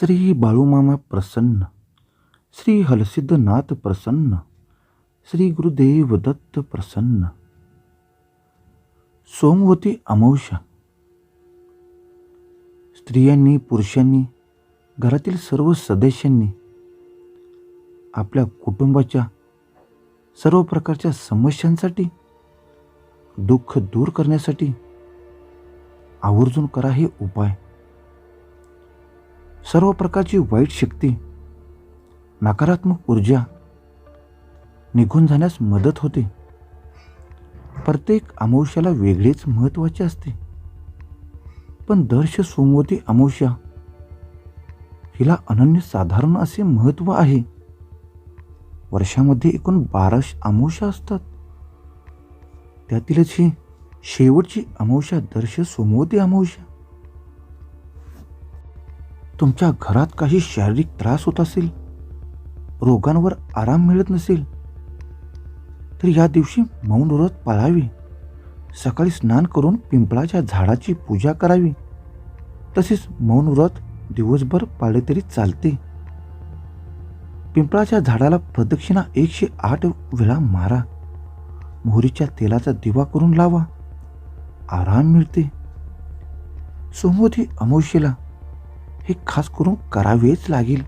श्री बाळूमामा प्रसन्न श्री हलसिद्धनाथ प्रसन्न श्री गुरुदेव दत्त प्रसन्न. सोमवती अमावश्या स्त्रियांनी पुरुषांनी घरातील सर्व सदस्यांनी आपल्या कुटुंबाच्या सर्व प्रकारच्या समस्यांसाठी दुःख दूर करण्यासाठी आवर्जून करा हे उपाय. सर्व प्रकारची वाईट शक्ती नकारात्मक ऊर्जा निघून जाण्यास मदत होते. प्रत्येक अमावश्याला वेगळेच महत्त्वाचे असते. पण दर्श सोमवती अमावस्या हिला अनन्य साधारण असे महत्त्व आहे. वर्षामध्ये एकूण बाराश अमावश्या असतात. त्यातीलच ही शेवटची अमावस्या दर्श सोमवती अमावस्या. तुमच्या घरात काही शारीरिक त्रास होत असेल? रोगांवर आराम मिळत नसेल? तर या दिवशी मौन व्रत पाळावे. सकाळी स्नान करून पिंपळाच्या झाडाची पूजा करावी. तसेच मौन व्रत दिवसभर पाळले तरी चालते. पिंपळाच्या झाडाला प्रदक्षिणा एकशे आठ वेळा मारा. मोहरीच्या तेलाचा दिवा करून लावा. आराम मिळते. सोमवती अमावस्येला हे खास करून करावेच लागेल.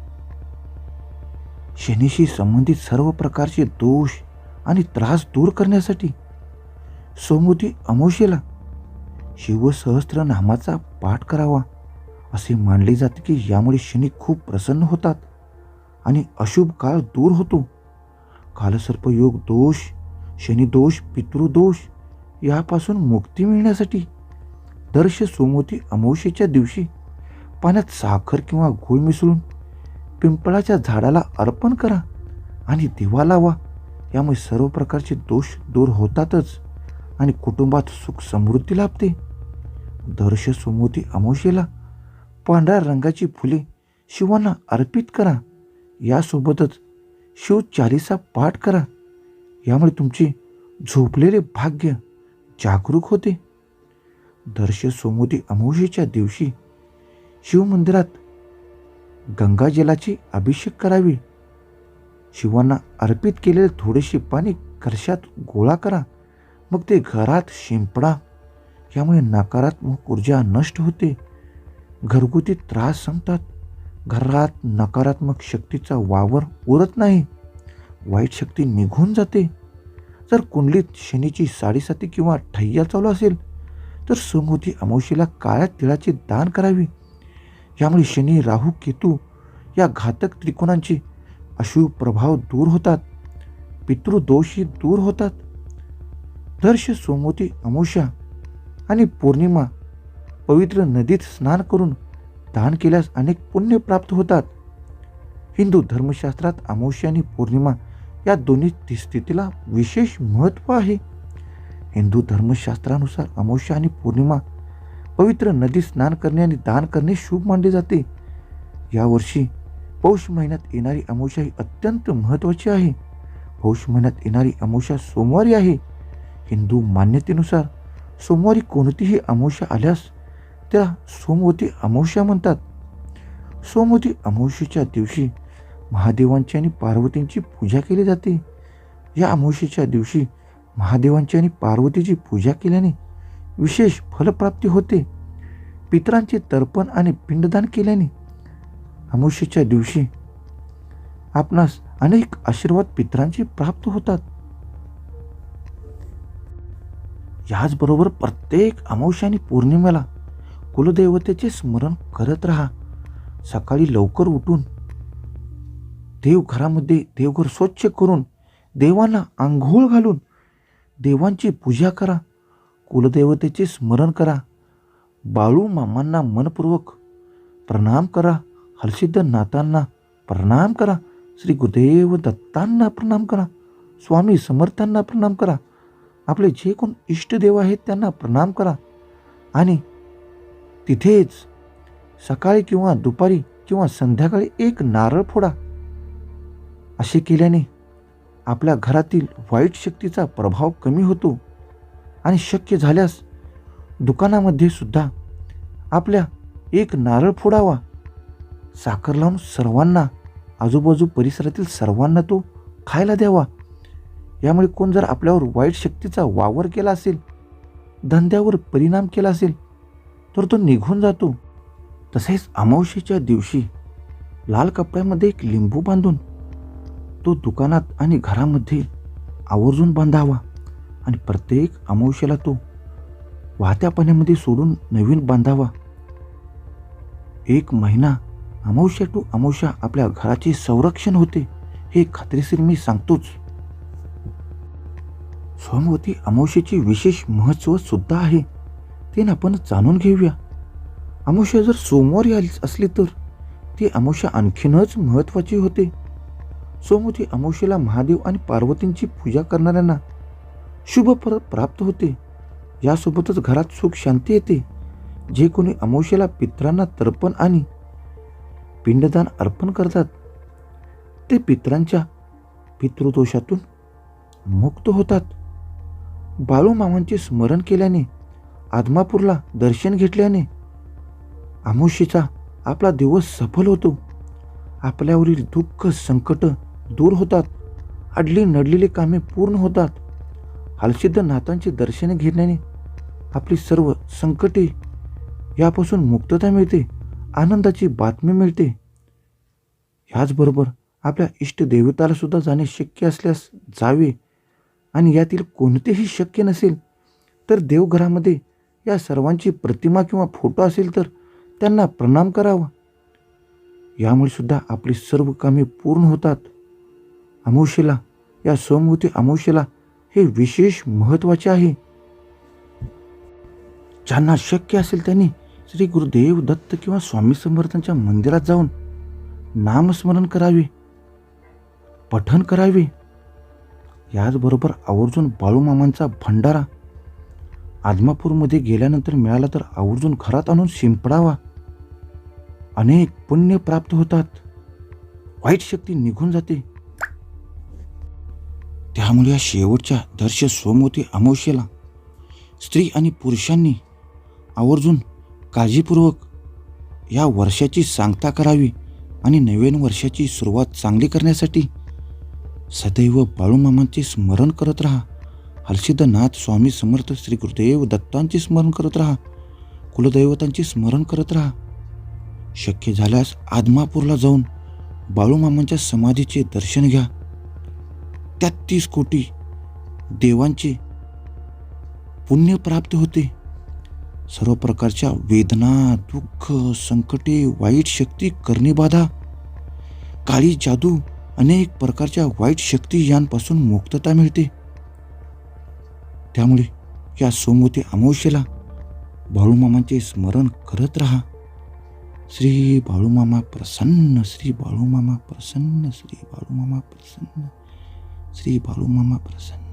शनीशी संबंधित सर्व प्रकारचे दोष आणि त्रास दूर करण्यासाठी सोमवती अमोशेला शिवसहस्त्र नामाचा पाठ करावा असे मानले जाते की यामुळे शनी खूप प्रसन्न होतात आणि अशुभ काळ दूर होतो. कालसर्पयोग दोष शनिदोष पितृदोष यापासून मुक्ती मिळण्यासाठी दर्श सोमवती अमावशेच्या दिवशी पाण्यात साखर किंवा गूळ मिसळून पिंपळाच्या झाडाला अर्पण करा आणि दिवा लावा. यामुळे सर्व प्रकारचे दोष दूर होतातच आणि कुटुंबात सुख समृद्धी लाभते. दर्श सुमोती अमोशेला पांढऱ्या रंगाची फुले शिवांना अर्पित करा. यासोबतच शिव चालीसा पाठ करा. यामुळे तुमचे झोपलेले भाग्य जागरूक होते. दर्श सोमोती अमोशेच्या दिवशी शिवमंदिरात गंगाजलाची अभिषेक करावी. शिवांना अर्पित केलेले थोडेसे पाणी कलशात गोळा करा. मग ते घरात शिंपडा. यामुळे नकारात्मक ऊर्जा नष्ट होते. घरगुती त्रास संपतात. घरात नकारात्मक शक्तीचा वावर उरत नाही. वाईट शक्ती निघून जाते. जर कुंडलीत शनीची साडेसाती किंवा ठय्या चालू असेल तर सुमोती अमावशीला काळ्या तिळाचे दान करावे. यामुळे शनी राहू केतू या घातक त्रिकोणांचे अशुभ प्रभाव दूर होतात. पितृदोषही दूर होतात. दर्श सोमवती अमावस्या आणि पौर्णिमा पवित्र नदीत स्नान करून दान केल्यास अनेक पुण्य प्राप्त होतात. हिंदू धर्मशास्त्रात अमावस्या आणि पौर्णिमा या दोन्ही स्थितीला विशेष महत्त्व आहे. हिंदू धर्मशास्त्रानुसार अमावस्या आणि पौर्णिमा पवित्र नदी स्नान करणे आणि दान करणे शुभ मानले जाते. यावर्षी पौष महिन्यात येणारी अमावस्या ही अत्यंत महत्त्वाची आहे. पौष महिन्यात येणारी अमावस्या सोमवारी आहे. हिंदू मान्यतेनुसार सोमवारी कोणतीही अमावस्या आल्यास त्या सोमवती अमावस्या म्हणतात. सोमवती अमावस्येच्या दिवशी महादेवांची आणि पार्वतींची पूजा केली जाते. या अमावस्येच्या दिवशी महादेवांची आणि पार्वतीची पूजा केल्याने विशेष फलप्राप्ती होते. पितरांचे तर्पण आणि पिंडदान केल्याने अमावस्येच्या दिवशी आपणास अनेक आशीर्वाद पितरांचे प्राप्त होतात. याचबरोबर प्रत्येक अमावश्या आणि पौर्णिमेला कुलदेवतेचे स्मरण करत राहा. सकाळी लवकर उठून देवघरामध्ये देवघर स्वच्छ करून देवांना आंघोळ घालून देवांची पूजा करा. कुलदेवतेचे स्मरण करा. बाळू मामांना मनपूर्वक प्रणाम करा. हर्षिद्ध नाथांना प्रणाम करा. श्री गुरुदेव दत्तांना प्रणाम करा. स्वामी समर्थांना प्रणाम करा. आपले जे कोण इष्टदेव आहेत त्यांना प्रणाम करा. आणि तिथेच सकाळी किंवा दुपारी किंवा संध्याकाळी एक नारळ फोडा. असे केल्याने आपल्या घरातील वाईट शक्तीचा प्रभाव कमी होतो. आणि शक्य झाल्यास दुकानामध्ये सुद्धा आपल्या एक नारळ फोडावा. साखर लावून सर्वांना आजूबाजू परिसरातील सर्वांना तो खायला द्यावा. यामुळे कोण जर आपल्यावर वाईट शक्तीचा वावर केला असेल धंद्यावर परिणाम केला असेल तर तो निघून जातो. तसेच अमावशेच्या दिवशी लाल कपड्यामध्ये एक लिंबू बांधून तो दुकानात आणि घरामध्ये आवर्जून बांधावा. आणि प्रत्येक अमावश्याला तो वाहत्या पाण्यामध्ये सोडून नवीन बांधावा. एक महिना अमावश्या टू अमावश्या आपल्या घराचे संरक्षण होते हे खात्रीशीर मी सांगतोच. सोमवती अमावश्याचे विशेष महत्त्व सुद्धा आहे ते ना आपण जाणून घेऊया. अमावश्या जर सोमवारी आली असली तर ती अमावश्या आणखीनच महत्त्वाची होते. सोमवती अमावश्याला महादेव आणि पार्वतींची पूजा करणाऱ्यांना शुभ फळ प्राप्त होते. यासोबतच घरात सुख शांती येते. जे कोणी अमावस्येला पित्रांना तर्पण आणि पिंडदान अर्पण करतात ते पित्रांच्या पितृदोषातून मुक्त होतात. बाळूमामांचे स्मरण केल्याने आदमापूरला दर्शन घेतल्याने अमावस्येचा आपला दिवस सफल होतो. आपल्यावरील दुःख संकट दूर होतात. अडली नडलेली कामे पूर्ण होतात. हलसिद्ध नाथांचे दर्शन घेण्याने आपली सर्व संकटे यापासून मुक्तता मिळते आनंदाची बातमी मिळते. ह्याचबरोबर आपल्या इष्टदेवताला सुद्धा जाणे शक्य असल्यास जावे आणि यातील कोणतेही शक्य नसेल तर देवघरामध्ये या सर्वांची प्रतिमा किंवा फोटो असेल तर त्यांना प्रणाम करावा. यामुळे सुद्धा आपली सर्व कामे पूर्ण होतात. अमावशेला या सोमवती अमावशेला हे विशेष महत्त्वाचे आहे. ज्यांना शक्य असेल त्यांनी श्री गुरुदेव दत्त किंवा स्वामी समर्थांच्या मंदिरात जाऊन नामस्मरण करावे पठण करावे. याचबरोबर आवर्जून बाळूमामांचा भंडारा आदमापूरमध्ये गेल्यानंतर मिळाला तर आवर्जून घरात आणून शिंपडावा. अनेक पुण्य प्राप्त होतात. वाईट शक्ती निघून जाते. त्यामुळे या शेवटच्या दर्श सोमवती अमावस्येला स्त्री आणि पुरुषांनी आवर्जून काळजीपूर्वक या वर्षाची सांगता करावी आणि नवीन वर्षाची सुरुवात चांगली करण्यासाठी सदैव बाळूमामांचे स्मरण करत राहा. हलसिद्धनाथ स्वामी समर्थ श्री गुरुदेव दत्तांचे स्मरण करत राहा. कुलदैवतांचे स्मरण करत राहा. शक्य झाल्यास आदमापूरला जाऊन बाळूमामांच्या समाधीचे दर्शन घ्या. तेहतीस कोटी देवांचे पुण्य प्राप्त होते. सर्व प्रकारच्या वेदना दुःख संकटे वाईट शक्ती करणीबाधा काळी जादू अनेक प्रकारच्या वाईट शक्ती यांपासून मुक्तता मिळते. त्यामुळे या सोमवती अमावस्येला बाळूमामांचे स्मरण करत राहा. श्री बाळूमामा प्रसन्न श्री बाळूमामा प्रसन्न श्री बाळूमामा प्रसन्न. श्री बाळूमामा प्रसन्न